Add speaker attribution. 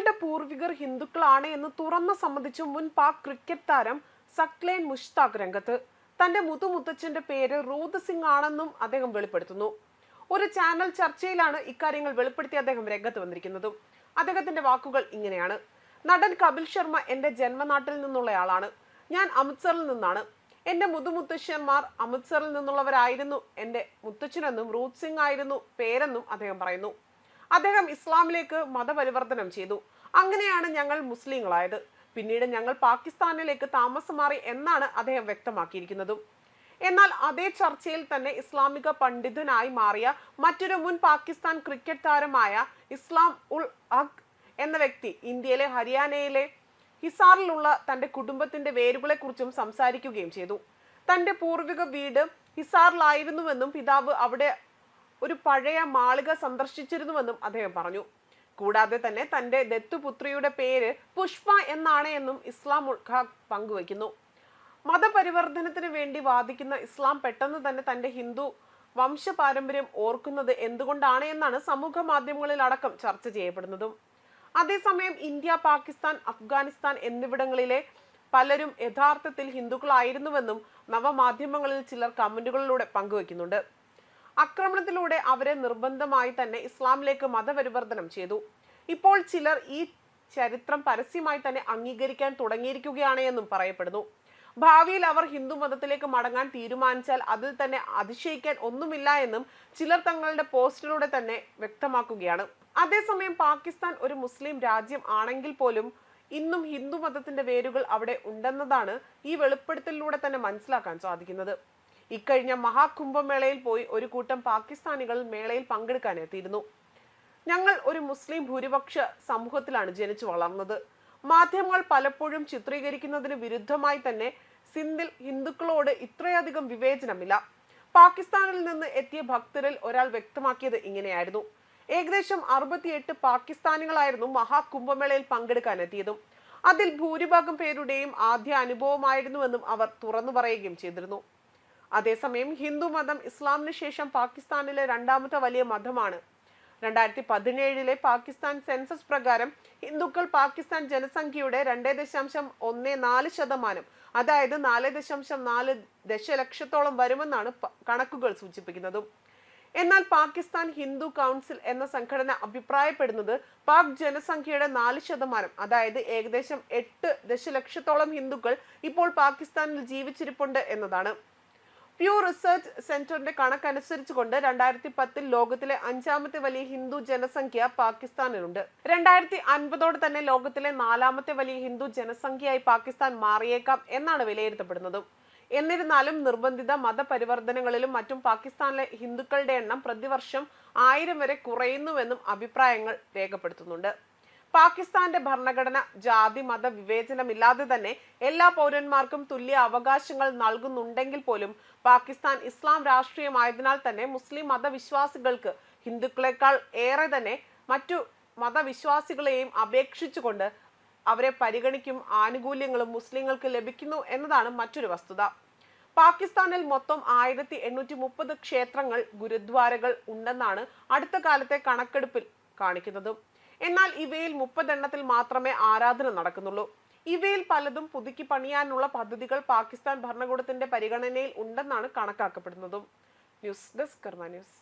Speaker 1: തങ്ങളുടെ പൂർവികർ ഹിന്ദുക്കളാണ് എന്ന് തുറന്ന് സമ്മതിച്ചു മുൻ പാക് ക്രിക്കറ്റ് താരം സക്ലേൻ മുഷ്താഖ് രംഗത്ത്. തന്റെ മുതുമുത്തച്ഛന്റെ പേര് റോദ് സിംഗ് ആണെന്നും അദ്ദേഹം വെളിപ്പെടുത്തുന്നു. ഒരു ചാനൽ ചർച്ചയിലാണ് ഇക്കാര്യങ്ങൾ വെളിപ്പെടുത്തി അദ്ദേഹം രംഗത്ത് വന്നിരിക്കുന്നതും. അദ്ദേഹത്തിന്റെ വാക്കുകൾ ഇങ്ങനെയാണ്. നടൻ കപിൽ ശർമ്മ എന്റെ ജന്മനാട്ടിൽ നിന്നുള്ളയാളാണ്. ഞാൻ അമൃത്സറിൽ നിന്നാണ്. എന്റെ മുതുമുത്തശ്ശന്മാർ അമൃത്സറിൽ നിന്നുള്ളവരായിരുന്നു. എന്റെ മുത്തച്ഛനെന്നും റൂത്ത് സിംഗ് ആയിരുന്നു പേരെന്നും അദ്ദേഹം പറയുന്നു. അദ്ദേഹം ഇസ്ലാമിലേക്ക് മതപരിവർത്തനം ചെയ്തു. അങ്ങനെയാണ് ഞങ്ങൾ മുസ്ലിങ്ങളായത്. പിന്നീട് ഞങ്ങൾ പാകിസ്ഥാനിലേക്ക് താമസം മാറി എന്നാണ് അദ്ദേഹം വ്യക്തമാക്കിയിരിക്കുന്നത്. എന്നാൽ അതേ ചർച്ചയിൽ തന്നെ ഇസ്ലാമിക പണ്ഡിതനായി മാറിയ മറ്റൊരു മുൻ പാകിസ്ഥാൻ ക്രിക്കറ്റ് താരമായ ഇസ്ലാം ഉൾ അഖ് എന്ന വ്യക്തി ഇന്ത്യയിലെ ഹരിയാനയിലെ ഹിസാറിലുള്ള തന്റെ കുടുംബത്തിന്റെ വേരുകളെക്കുറിച്ചും സംസാരിക്കുകയും ചെയ്തു. തന്റെ പൂർവിക വീട് ഹിസാറിലായിരുന്നുവെന്നും പിതാവ് അവിടെ ഒരു പഴയ മാളിക സന്ദർശിച്ചിരുന്നുവെന്നും അദ്ദേഹം പറഞ്ഞു. കൂടാതെ തന്നെ തന്റെ ദത്തുപുത്രിയുടെ പേര് പുഷ്പ എന്നാണ് എന്നും ഇസ്ലാം ഉൾഖ പങ്കുവയ്ക്കുന്നു. മതപരിവർത്തനത്തിന് വേണ്ടി വാദിക്കുന്ന ഇസ്ലാം പെട്ടെന്ന് തന്നെ തന്റെ ഹിന്ദു വംശപാരമ്പര്യം ഓർക്കുന്നത് എന്തുകൊണ്ടാണ് എന്നാണ് സമൂഹ മാധ്യമങ്ങളിൽ അടക്കം ചർച്ച ചെയ്യപ്പെടുന്നതും. അതേസമയം ഇന്ത്യ പാകിസ്ഥാൻ അഫ്ഗാനിസ്ഥാൻ എന്നിവിടങ്ങളിലെ പലരും യഥാർത്ഥത്തിൽ ഹിന്ദുക്കളായിരുന്നുവെന്നും നവമാധ്യമങ്ങളിൽ ചിലർ കമന്റുകളിലൂടെ പങ്കുവയ്ക്കുന്നുണ്ട്. ആക്രമണത്തിലൂടെ അവരെ നിർബന്ധമായി തന്നെ ഇസ്ലാമിലേക്ക് മതപരിവർത്തനം ചെയ്തു. ഇപ്പോൾ ചിലർ ഈ ചരിത്രം പരസ്യമായി തന്നെ അംഗീകരിക്കാൻ തുടങ്ങിയിരിക്കുകയാണ് എന്നും പറയപ്പെടുന്നു. ഭാവിയിൽ അവർ ഹിന്ദു മതത്തിലേക്ക് മടങ്ങാൻ തീരുമാനിച്ചാൽ അതിൽ തന്നെ അതിശയിക്കാൻ ഒന്നുമില്ല എന്നും ചിലർ തങ്ങളുടെ പോസ്റ്റിലൂടെ തന്നെ വ്യക്തമാക്കുകയാണ്. അതേസമയം പാകിസ്ഥാൻ ഒരു മുസ്ലിം രാജ്യം ആണെങ്കിൽ പോലും ഇന്നും ഹിന്ദു മതത്തിന്റെ വേരുകൾ അവിടെ ഉണ്ടെന്നതാണ് ഈ വെളിപ്പെടുത്തലിലൂടെ തന്നെ മനസ്സിലാക്കാൻ സാധിക്കുന്നത്. ഇക്കഴിഞ്ഞ മഹാകുംഭമേളയിൽ പോയി ഒരു കൂട്ടം പാകിസ്ഥാനികൾ മേളയിൽ പങ്കെടുക്കാൻ എത്തിയിരുന്നു. ഞങ്ങൾ ഒരു മുസ്ലിം ഭൂരിപക്ഷ സമൂഹത്തിലാണ് ജനിച്ചു വളർന്നത്. മാധ്യമങ്ങൾ പലപ്പോഴും ചിത്രീകരിക്കുന്നതിന് വിരുദ്ധമായി തന്നെ സിന്ധിൽ ഹിന്ദുക്കളോട് ഇത്രയധികം വിവേചനമില്ല. പാകിസ്ഥാനിൽ നിന്ന് എത്തിയ ഭക്തരിൽ ഒരാൾ വ്യക്തമാക്കിയത് ഇങ്ങനെയായിരുന്നു. ഏകദേശം അറുപത്തിയെട്ട് പാകിസ്ഥാനികളായിരുന്നു മഹാകുംഭമേളയിൽ പങ്കെടുക്കാൻ എത്തിയതും. അതിൽ ഭൂരിഭാഗം പേരുടെയും ആദ്യ അനുഭവമായിരുന്നുവെന്നും അവർ തുറന്നു പറയുകയും ചെയ്തിരുന്നു. അതേസമയം ഹിന്ദു മതം ഇസ്ലാമിന് ശേഷം പാകിസ്ഥാനിലെ രണ്ടാമത്തെ വലിയ മതമാണ്. രണ്ടായിരത്തി പതിനേഴിലെ പാകിസ്ഥാൻ സെൻസസ് പ്രകാരം ഹിന്ദുക്കൾ പാകിസ്ഥാൻ ജനസംഖ്യയുടെ രണ്ടേ ദശാംശം ഒന്ന് നാല് ശതമാനം അതായത് നാല് ദശാംശം നാല് ദശലക്ഷത്തോളം വരുമെന്നാണ് കണക്കുകൾ സൂചിപ്പിക്കുന്നത്. എന്നാൽ പാകിസ്ഥാൻ ഹിന്ദു കൗൺസിൽ എന്ന സംഘടന അഭിപ്രായപ്പെടുന്നത് പാക് ജനസംഖ്യയുടെ നാല് ശതമാനം അതായത് ഏകദേശം എട്ട് ദശലക്ഷത്തോളം ഹിന്ദുക്കൾ ഇപ്പോൾ പാകിസ്ഥാനിൽ ജീവിച്ചിരിപ്പുണ്ട് എന്നതാണ്. പ്യൂ റിസർച്ച് സെന്ററിന്റെ കണക്കനുസരിച്ചുകൊണ്ട് രണ്ടായിരത്തി പത്തിൽ ലോകത്തിലെ അഞ്ചാമത്തെ വലിയ ഹിന്ദു ജനസംഖ്യ പാകിസ്ഥാനിലുണ്ട്. രണ്ടായിരത്തി അൻപതോടെ തന്നെ ലോകത്തിലെ നാലാമത്തെ വലിയ ഹിന്ദു ജനസംഖ്യയായി പാകിസ്ഥാൻ മാറിയേക്കാം എന്നാണ് വിലയിരുത്തപ്പെടുന്നത്. എന്നിരുന്നാലും നിർബന്ധിത മതപരിവർത്തനങ്ങളിലും മറ്റും പാകിസ്ഥാനിലെ ഹിന്ദുക്കളുടെ എണ്ണം പ്രതിവർഷം ആയിരം വരെ കുറയുന്നുവെന്നും അഭിപ്രായങ്ങൾ രേഖപ്പെടുത്തുന്നുണ്ട്. പാകിസ്ഥാന്റെ ഭരണഘടന ജാതി മത വിവേചനമില്ലാതെ തന്നെ എല്ലാ പൗരന്മാർക്കും തുല്യ അവകാശങ്ങൾ നൽകുന്നുണ്ടെങ്കിൽ പോലും പാകിസ്ഥാൻ ഇസ്ലാം രാഷ്ട്രീയമായതിനാൽ തന്നെ മുസ്ലിം മതവിശ്വാസികൾക്ക് ഹിന്ദുക്കളെക്കാൾ ഏറെ തന്നെ മറ്റു മതവിശ്വാസികളെയും അപേക്ഷിച്ചുകൊണ്ട് അവരെ പരിഗണിക്കും ആനുകൂല്യങ്ങളും മുസ്ലിങ്ങൾക്ക് ലഭിക്കുന്നു എന്നതാണ് മറ്റൊരു വസ്തുത. പാകിസ്ഥാനിൽ മൊത്തം ആയിരത്തി എണ്ണൂറ്റി മുപ്പത് ക്ഷേത്രങ്ങൾ ഗുരുദ്വാരകൾ ഉണ്ടെന്നാണ് അടുത്ത കാലത്തെ കണക്കെടുപ്പിൽ കാണിക്കുന്നത്. എന്നാൽ ഇവയിൽ മുപ്പതെണ്ണത്തിൽ മാത്രമേ ആരാധന നടക്കുന്നുള്ളൂ. ഇവയിൽ പലതും പുതുക്കി പണിയാനുള്ള പദ്ധതികൾ പാകിസ്ഥാൻ ഭരണകൂടത്തിന്റെ പരിഗണനയിൽ ഉണ്ടെന്നാണ് കണക്കാക്കപ്പെടുന്നതും. News desk Karma news.